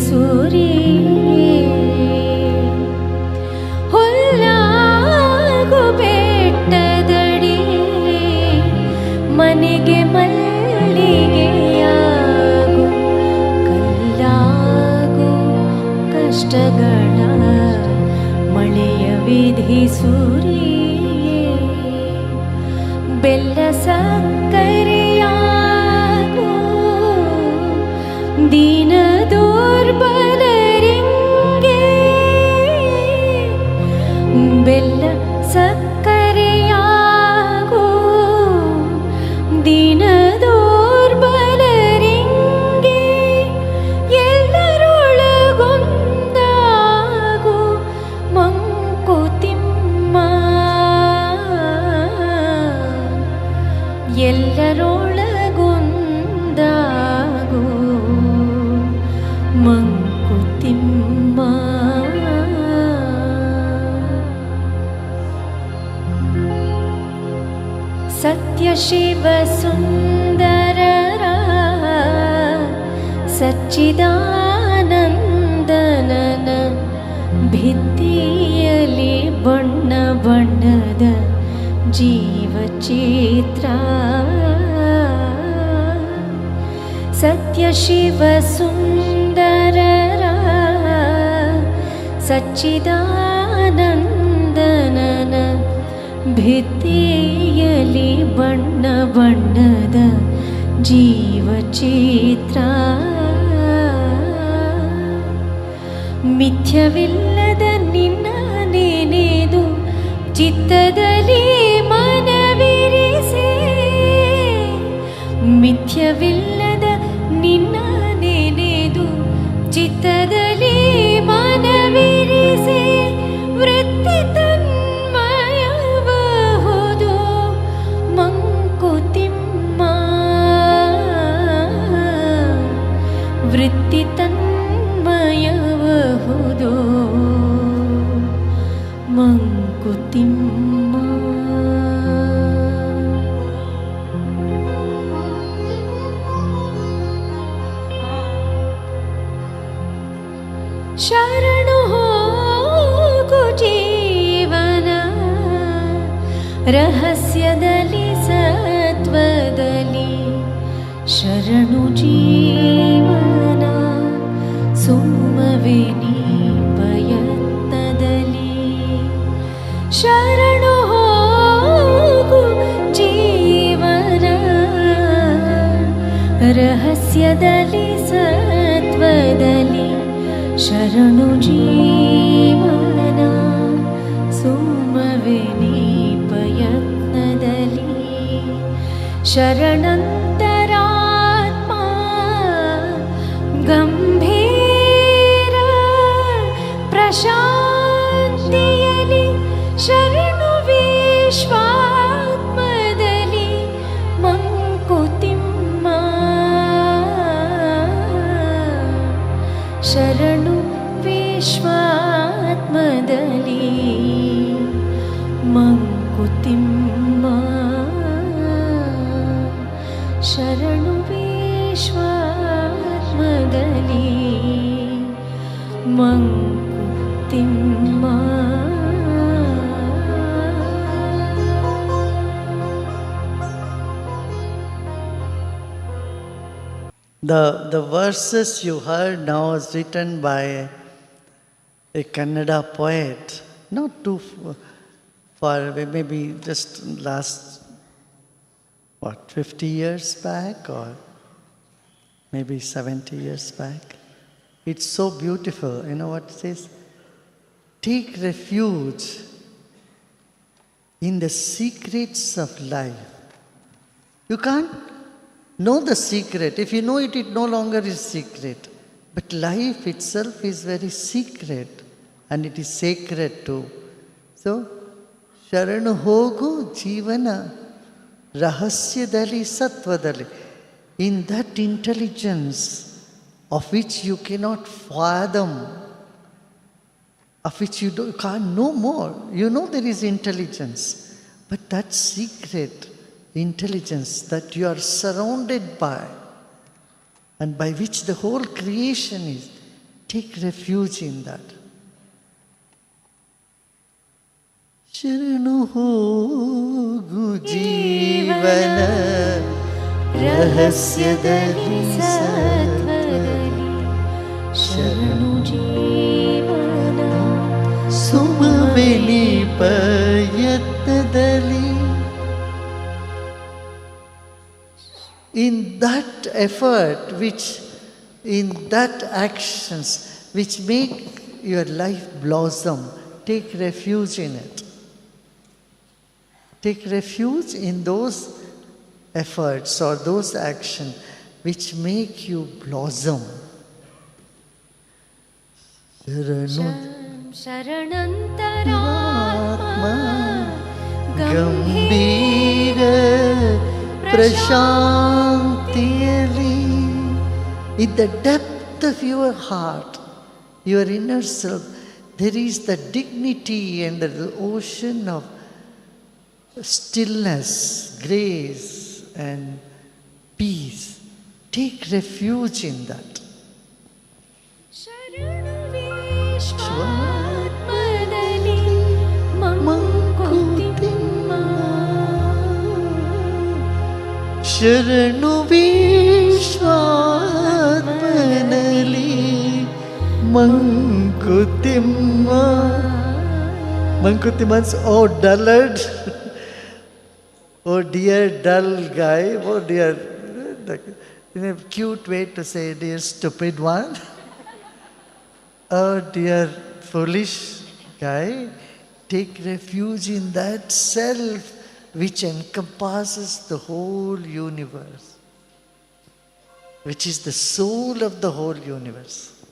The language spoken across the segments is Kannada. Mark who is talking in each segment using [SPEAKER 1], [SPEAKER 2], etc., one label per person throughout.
[SPEAKER 1] ವಿಧಿಸುರಿ ಹುಲ್ಲಾಗು ಬೆಟ್ಟದಡಿ ಮನೆಗೆ ಮಲ್ಲಿಗೆಯಾಗು ಕಲ್ಲಾಗು ಕಷ್ಟಗಳ ಮಳೆಯ ವಿಧಿಸುರಿ ಬೆಲ್ಲ सत्य शिव सुन्दररा सच्चिदानन्दनन भीतिली बण्डबण्डद जीव चित्र सत्यशिव सुन्दररा सच्चिदानन्दनन भित्ति ಶಿವ ಸುಂದರರ ಸಚ್ಚಿದಾನಂದನನ ಭಿತ್ತಿಯಲ್ಲಿ ಬಣ್ಣ ಬಣ್ಣದ ಜೀವಚಿತ್ರ ಮಿಥ್ಯವಿಲ್ಲದ ನಿನ್ನ ನೆನೆದು ಚಿತ್ತದಲ್ಲಿ ಮನವಿರಿಸೆ ಮಿಥ್ಯವಿಲ್ಲದ शरणुः कुजीवन रहस्यदलि सत्वदलि शरणुजीवना सोमवेणि स्य दलि सत्वदलि शरणुजीवना सुमविनीपयत्नदलि शरणम्
[SPEAKER 2] The, the verses you heard now is written by a Kannada poet, not too far away, maybe just last, what, 50 years back or maybe 70 years back. It's so beautiful. You know what it says? Take refuge in the secrets of life. You can't know the secret. If you know it, it no longer is secret. But life itself is very secret and it is sacred too. So, ಶರಣು ಹೋಗು ಜೀವನ ರಹಸ್ಯದಲ್ಲಿ ಸತ್ವದಲ್ಲಿ in that intelligence Of which you cannot fathom of which you do, can't know more. You know there is intelligence, but that secret intelligence that you are surrounded by, and by which the whole creation is. Take refuge in that. ಶರಣು ಹೋಗು ಜೀವನ ರಹಸ್ಯದಲ್ಲಿ
[SPEAKER 1] ಸತ್ವದಲ್ಲಿ
[SPEAKER 2] ಸುಮವೆಲಿ ಪ್ರಯತ್ನದಲ್ಲಿ in that effort which in that actions which make your life blossom take refuge in it take refuge in those efforts or those actions which make you blossom
[SPEAKER 1] शरणन्तरात्मा
[SPEAKER 2] Gambhir प्रशान्तियलि in the depth of your heart, your inner self, there is the dignity and the ocean of stillness, grace, and peace. Take refuge in that.
[SPEAKER 1] Sure.
[SPEAKER 2] ಶರಣು ವಿಶ್ವಾತ್ಮನಲ್ಲಿ Mankutimma Mankutimans, oh dullard, oh dear dull guy, oh dear, in a cute way to say, dear stupid one, oh dear foolish guy, take refuge in that self which encompasses the whole universe, which is the soul of the whole universe.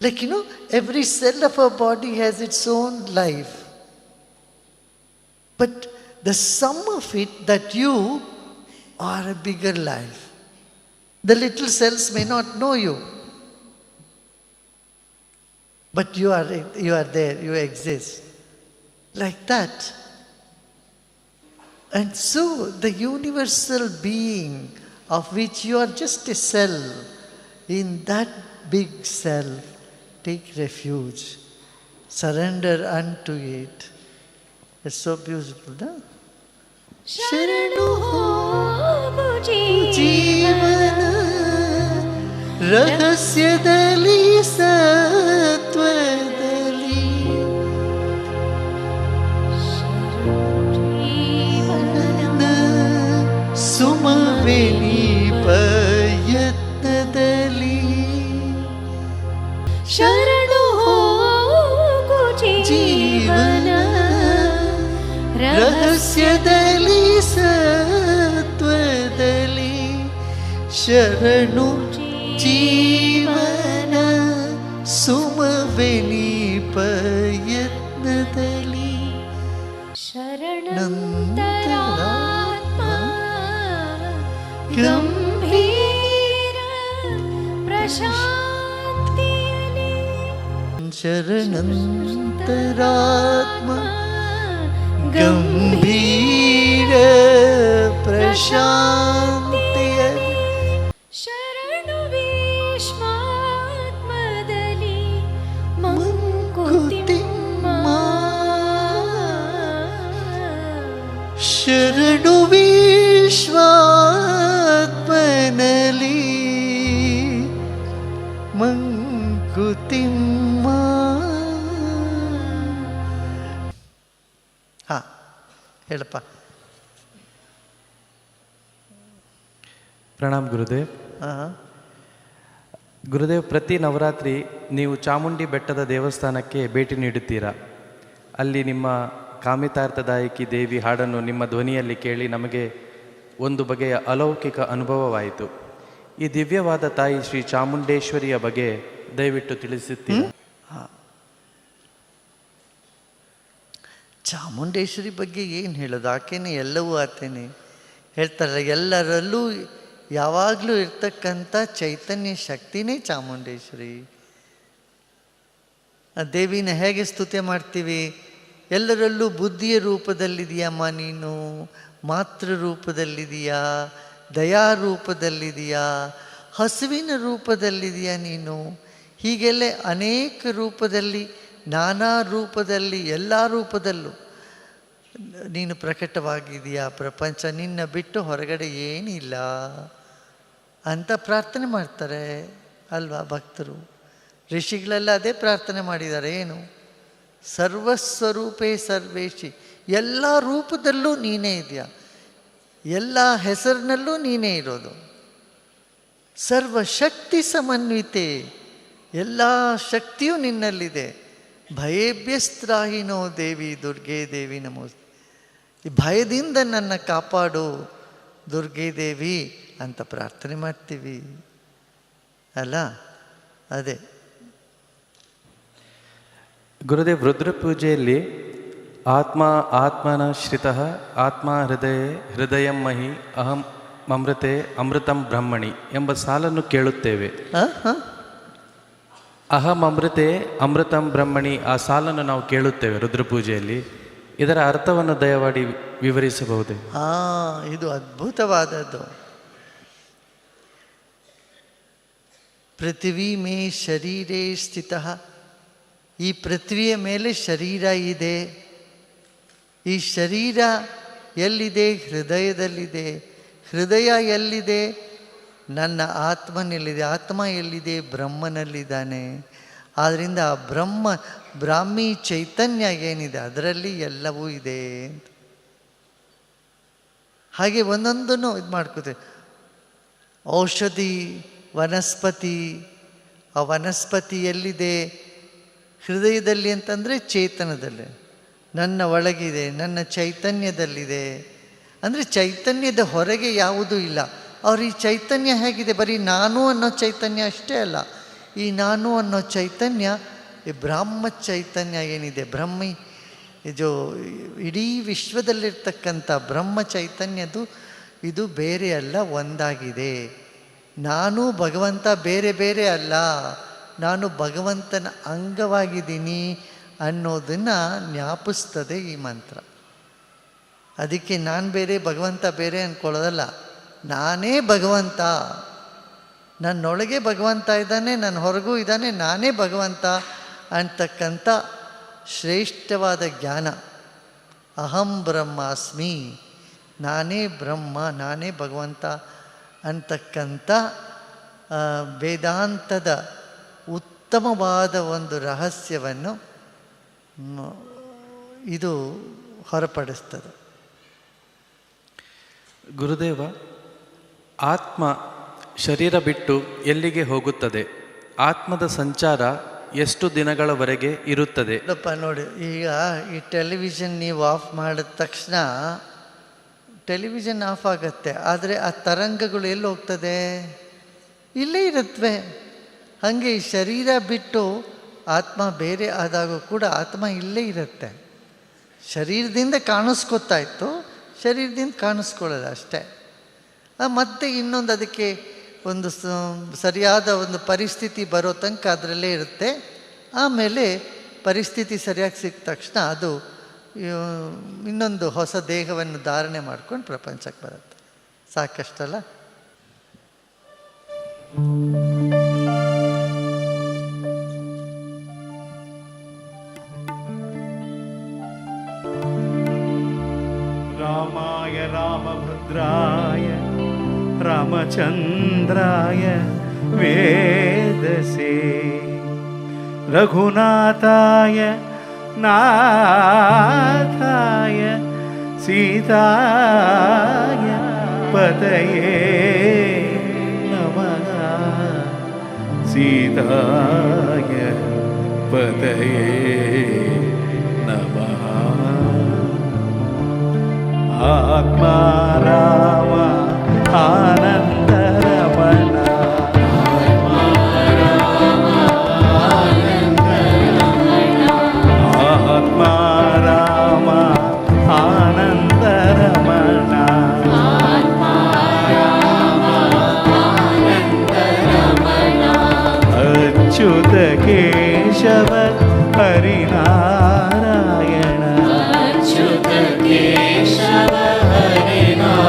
[SPEAKER 2] Like, you know, every cell of our body has its own life. But the sum of it that you are a bigger life. The little cells may not know you. But you are, you are there, you exist. Like that. And so the universal being of which you are just a cell, in that big self, take refuge, surrender unto it. It's so beautiful, no? जीवन रहस्यदली
[SPEAKER 1] ಶರಣು ಜೀವನ
[SPEAKER 2] ಸುಮವೆನಿ ಪ್ರಯತ್ನದಲ್ಲಿ
[SPEAKER 1] ಶರಣಂತರಾತ್ಮ ಗಂಭೀರ ಪ್ರಶಾಂತಿಯಲ್ಲಿ
[SPEAKER 2] ಶರಣಂತರಾತ್ಮ ಗಂಭೀರ ಪ್ರಶಾಂತಿಯಲ್ಲಿ ಹೇಳಪ್ಪ.
[SPEAKER 3] ಪ್ರಣಾಮ್ ಗುರುದೇವ್. ಗುರುದೇವ್ ಪ್ರತಿ ನವರಾತ್ರಿ ನೀವು ಚಾಮುಂಡಿ ಬೆಟ್ಟದ ದೇವಸ್ಥಾನಕ್ಕೆ ಭೇಟಿ ನೀಡುತ್ತೀರಾ? ಅಲ್ಲಿ ನಿಮ್ಮ ಕಾಮಿತಾರ್ಥದಾಯಕಿ ದೇವಿ ಹಾಡನ್ನು ನಿಮ್ಮ ಧ್ವನಿಯಲ್ಲಿ ಕೇಳಿ ನಮಗೆ ಒಂದು ಬಗೆಯ ಅಲೌಕಿಕ ಅನುಭವವಾಯಿತು. ಈ ದಿವ್ಯವಾದ ತಾಯಿ ಶ್ರೀ ಚಾಮುಂಡೇಶ್ವರಿಯ ಬಗ್ಗೆ ದಯವಿಟ್ಟು ತಿಳಿಸುತ್ತೀರಾ?
[SPEAKER 2] ಚಾಮುಂಡೇಶ್ವರಿ ಬಗ್ಗೆ ಏನು ಹೇಳೋದು? ಆಕೆನೇ ಎಲ್ಲವೂ ಆತೇನೆ. ಹೇಳ್ತಾರಲ್ಲ ಎಲ್ಲರಲ್ಲೂ ಯಾವಾಗಲೂ ಇರ್ತಕ್ಕಂಥ ಚೈತನ್ಯ ಶಕ್ತಿನೇ ಚಾಮುಂಡೇಶ್ವರಿ. ಆ ದೇವಿನ ಹೇಗೆ ಸ್ತುತಿ ಮಾಡ್ತೀವಿ? ಎಲ್ಲರಲ್ಲೂ ಬುದ್ಧಿಯ ರೂಪದಲ್ಲಿದೆಯಮ್ಮ ನೀನು, ಮಾತೃ ರೂಪದಲ್ಲಿದೆಯಾ, ದಯಾ ರೂಪದಲ್ಲಿದೆಯಾ, ಹಸುವಿನ ರೂಪದಲ್ಲಿದೆಯಾ ನೀನು? ಹೀಗೆಲ್ಲ ಅನೇಕ ರೂಪದಲ್ಲಿ ನಾನಾ ರೂಪದಲ್ಲಿ, ಎಲ್ಲ ರೂಪದಲ್ಲೂ. ನೀನು ಪ್ರಕಟವಾಗಿದೆಯಾ ಪ್ರಪಂಚ? ನಿನ್ನ ಬಿಟ್ಟು ಹೊರಗಡೆ ಏನಿಲ್ಲ? ಅಂತ ಪ್ರಾರ್ಥನೆ ಮಾಡ್ತಾರೆ ಅಲ್ವಾ ಭಕ್ತರು? ಋಷಿಗಳೆಲ್ಲ ಅದೇ ಪ್ರಾರ್ಥನೆ ಮಾಡಿದ್ದಾರೆ, ಏನು? ಸರ್ವಸ್ವರೂಪೇ ಸರ್ವೇಶಿ. ಎಲ್ಲ ರೂಪದಲ್ಲೂ ನೀನೇ ಇದೆಯಾ ಎಲ್ಲ ಹೆಸರಿನಲ್ಲೂ ನೀನೇ ಇರೋದು? ಸರ್ವಶಕ್ತಿ ಸಮನ್ವಿತೆ. ಎಲ್ಲ ಶಕ್ತಿಯೂ ನಿನ್ನಲ್ಲಿದೆ. ಭಯಭ್ಯಸ್ತ್ರಾಹಿನೋ ದೇವಿ ದುರ್ಗೆ ದೇವಿ ನಮೋ ಈ ಭಯದಿಂದ ನನ್ನ ಕಾಪಾಡು ದುರ್ಗೆ ದೇವಿ ಅಂತ ಪ್ರಾರ್ಥನೆ ಮಾಡ್ತೀವಿ. ಅಲ್ಲ? ಅದೇ.
[SPEAKER 3] ಗುರುದೇವ್ ರುದ್ರ ಪೂಜೆಯಲ್ಲಿ ಆತ್ಮ ಆತ್ಮನ ಶ್ರಿತ ಆತ್ಮ ಹೃದಯ ಹೃದಯಂ ಮಹಿ ಅಹಂ ಅಮೃತೆ ಅಮೃತಂ ಬ್ರಹ್ಮಣಿ ಎಂಬ ಸಾಲನ್ನು ಕೇಳುತ್ತೇವೆ.
[SPEAKER 2] ಹಾಂ ಹಾಂ
[SPEAKER 3] ಅಹಂ ಅಮೃತೆ ಅಮೃತಂ ಬ್ರಹ್ಮಣಿ ಆ ಸಾಲನ್ನು ನಾವು ಕೇಳುತ್ತೇವೆ ರುದ್ರ ಪೂಜೆಯಲ್ಲಿ. ಇದರ ಅರ್ಥವನ್ನು ದಯವಾಡಿ ವಿವರಿಸಬಹುದೇ?
[SPEAKER 2] ಹಾ, ಇದು ಅದ್ಭುತವಾದದ್ದು. ಪೃಥ್ವಿ ಮೇ ಶರೀರೇ ಸ್ಥಿತ. ಈ ಪೃಥ್ವಿಯ ಮೇಲೆ ಶರೀರ ಇದೆ. ಈ ಶರೀರ ಎಲ್ಲಿದೆ? ಹೃದಯದಲ್ಲಿದೆ. ಹೃದಯ ಎಲ್ಲಿದೆ? ನನ್ನ ಆತ್ಮನಲ್ಲಿದೆ, ಆತ್ಮ ಎಲ್ಲಿದೆ? ಬ್ರಹ್ಮನಲ್ಲಿದ್ದಾನೆ. ಆದ್ದರಿಂದ ಬ್ರಹ್ಮ, ಬ್ರಾಹ್ಮಿ ಚೈತನ್ಯ ಏನಿದೆ? ಅದರಲ್ಲಿ ಎಲ್ಲವೂ ಇದೆ ಹಾಗೆ ಒಂದೊಂದನ್ನು ಇದು ಮಾಡ್ಕೋತೇವೆ. ಔಷಧಿ, ವನಸ್ಪತಿ, ಆ ವನಸ್ಪತಿ ಎಲ್ಲಿದೆ? ಹೃದಯದಲ್ಲಿ ಅಂತಂದರೆ ಚೇತನದಲ್ಲಿ. ನನ್ನ ಒಳಗಿದೆ, ನನ್ನ ಚೈತನ್ಯದಲ್ಲಿದೆ. ಅಂದರೆ ಚೈತನ್ಯದ ಹೊರಗೆ ಯಾವುದೂ ಇಲ್ಲ. ಅವ್ರ ಈ ಚೈತನ್ಯ ಹೇಗಿದೆ? ಬರೀ ನಾನು ಅನ್ನೋ ಚೈತನ್ಯ ಅಷ್ಟೇ ಅಲ್ಲ. ಈ ನಾನು ಅನ್ನೋ ಚೈತನ್ಯ, ಈ ಬ್ರಾಹ್ಮ ಚೈತನ್ಯ ಏನಿದೆ? ಬ್ರಹ್ಮಿ ಇದು ಇಡೀ ವಿಶ್ವದಲ್ಲಿರ್ತಕ್ಕಂಥ ಬ್ರಹ್ಮ ಚೈತನ್ಯದು ಇದು ಬೇರೆ ಅಲ್ಲ, ಒಂದಾಗಿದೆ. ನಾನು ಭಗವಂತ ಬೇರೆ ಬೇರೆ ಅಲ್ಲ. ನಾನು ಭಗವಂತನ ಅಂಗವಾಗಿದ್ದೀನಿ ಅನ್ನೋದನ್ನು ಜ್ಞಾಪಿಸ್ತದೆ ಈ ಮಂತ್ರ. ಅದಕ್ಕೆ ನಾನು ಬೇರೆ, ಭಗವಂತ ಬೇರೆ ಅಂದ್ಕೊಳ್ಳೋದಲ್ಲ ನಾನೇ ಭಗವಂತ. ನನ್ನೊಳಗೆ ಭಗವಂತ ಇದ್ದಾನೆ, ನನ್ನ ಹೊರಗೂ ಇದ್ದಾನೆ, ನಾನೇ ಭಗವಂತ ಅಂತಕ್ಕಂಥ ಶ್ರೇಷ್ಠವಾದ ಜ್ಞಾನ. ಅಹಂ ಬ್ರಹ್ಮಾಸ್ಮಿ, ನಾನೇ ಬ್ರಹ್ಮ, ನಾನೇ ಭಗವಂತ ಅಂತಕ್ಕಂಥ ವೇದಾಂತದ ಉತ್ತಮವಾದ ಒಂದು ರಹಸ್ಯವನ್ನು ಇದು ಹೊರಪಡಿಸ್ತದೆ.
[SPEAKER 3] ಗುರುದೇವ ಆತ್ಮ ಶರೀರ ಬಿಟ್ಟು ಎಲ್ಲಿಗೆ ಹೋಗುತ್ತದೆ? ಆತ್ಮದ ಸಂಚಾರ ಎಷ್ಟು ದಿನಗಳವರೆಗೆ ಇರುತ್ತದೆ?
[SPEAKER 2] ಅಪ್ಪ ನೋಡಿ, ಈಗ ಈ ಟೆಲಿವಿಷನ್ ನೀವು ಆಫ್ ಮಾಡಿದ ತಕ್ಷಣ ಟೆಲಿವಿಷನ್ ಆಫ್ ಆಗುತ್ತೆ. ಆದರೆ ಆ ತರಂಗಗಳು ಎಲ್ಲಿ ಹೋಗ್ತದೆ? ಇಲ್ಲೇ ಇರುತ್ತವೆ ಹಾಗೆ ಈ ಶರೀರ ಬಿಟ್ಟು ಆತ್ಮ ಬೇರೆ ಆದಾಗ ಕೂಡ ಆತ್ಮ ಇಲ್ಲೇ ಇರುತ್ತೆ. ಶರೀರದಿಂದ ಕಾಣಿಸ್ಕೊತಾ ಇತ್ತು, ಶರೀರದಿಂದ ಕಾಣಿಸ್ಕೊಳ್ಳೋದು ಅಷ್ಟೇ. ಮತ್ತೆ ಇನ್ನೊಂದು ಅದಕ್ಕೆ ಒಂದು ಸರಿಯಾದ ಒಂದು ಪರಿಸ್ಥಿತಿ ಬರೋ ತನಕ ಅದರಲ್ಲೇ ಇರುತ್ತೆ. ಆಮೇಲೆ ಪರಿಸ್ಥಿತಿ ಸರಿಯಾಗಿ ಸಿಕ್ಕ ತಕ್ಷಣ ಅದು ಇನ್ನೊಂದು ಹೊಸ ದೇಹವನ್ನು ಧಾರಣೆ ಮಾಡ್ಕೊಂಡು ಪ್ರಪಂಚಕ್ಕೆ ಬರುತ್ತೆ. ಸಾಕಷ್ಟಲ್ಲ?
[SPEAKER 4] ರಾಮಾಯ ರಾಮಭದ್ರಾಯ रामचन्द्राय वेदसे। रघुनाथाय नाथाय सीताय पतये नमः। सीताय पतये नमः। आत्मा राम आनन्दरमण
[SPEAKER 1] பகவத் ஹரிநாராயண அச்சுத கேசவ ஹரிநாராயண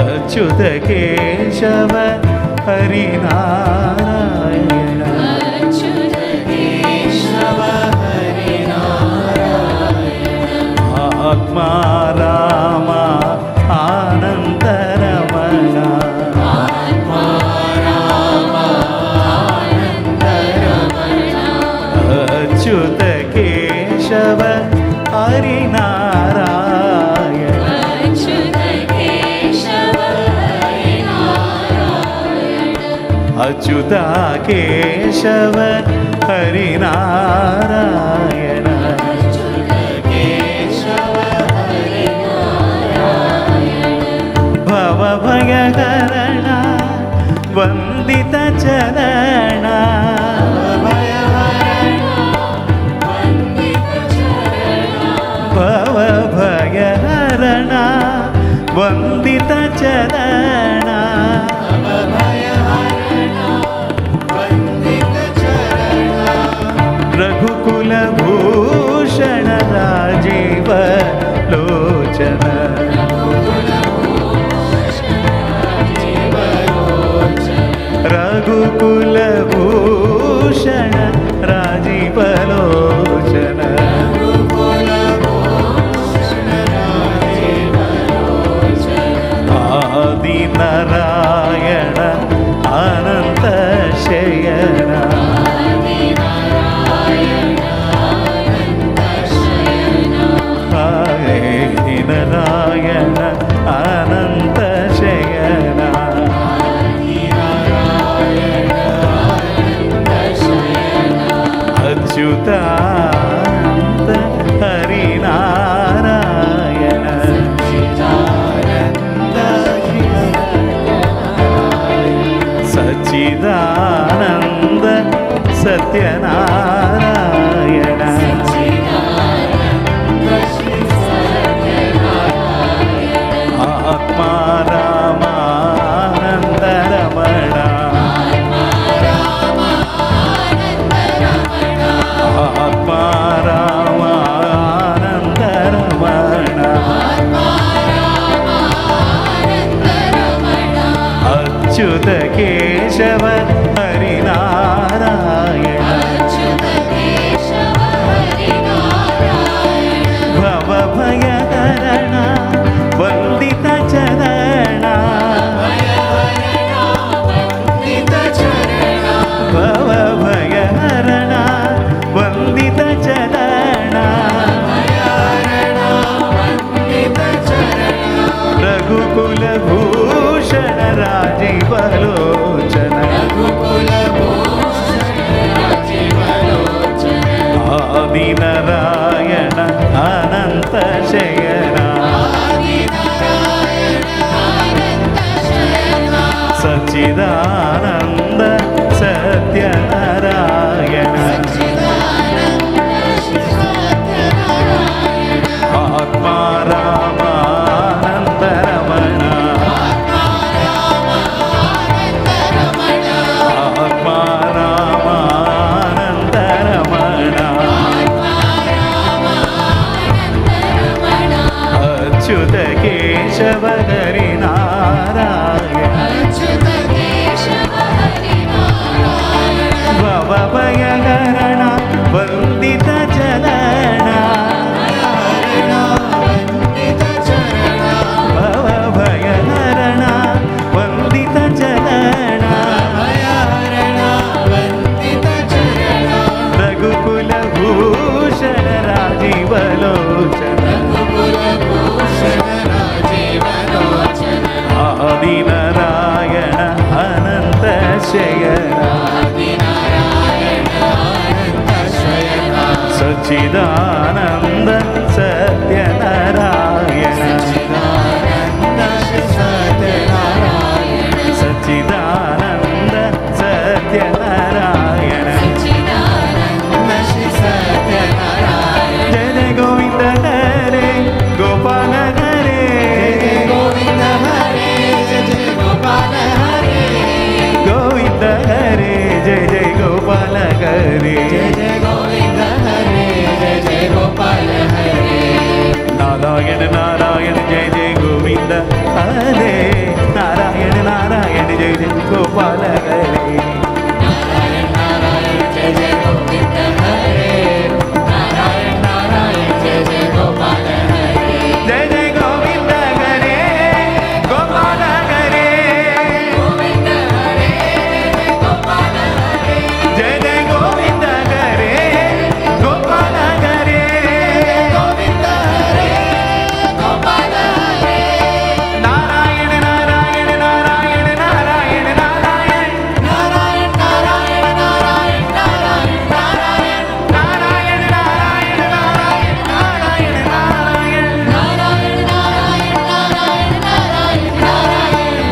[SPEAKER 1] அச்சுத கேசவ ஹரிநாராயண அச்சுத கேசவ ஹரிநாராயண ஆத்மாரா അച്യുത കേശവ ഹരിനാരായണ. ഭവഭയകരണ വന്ദിത ചരണ. ഭവഭയഹരണ വന്ദിത ചരണ. പുലവ
[SPEAKER 4] lutar. च्युत केशवन దినరా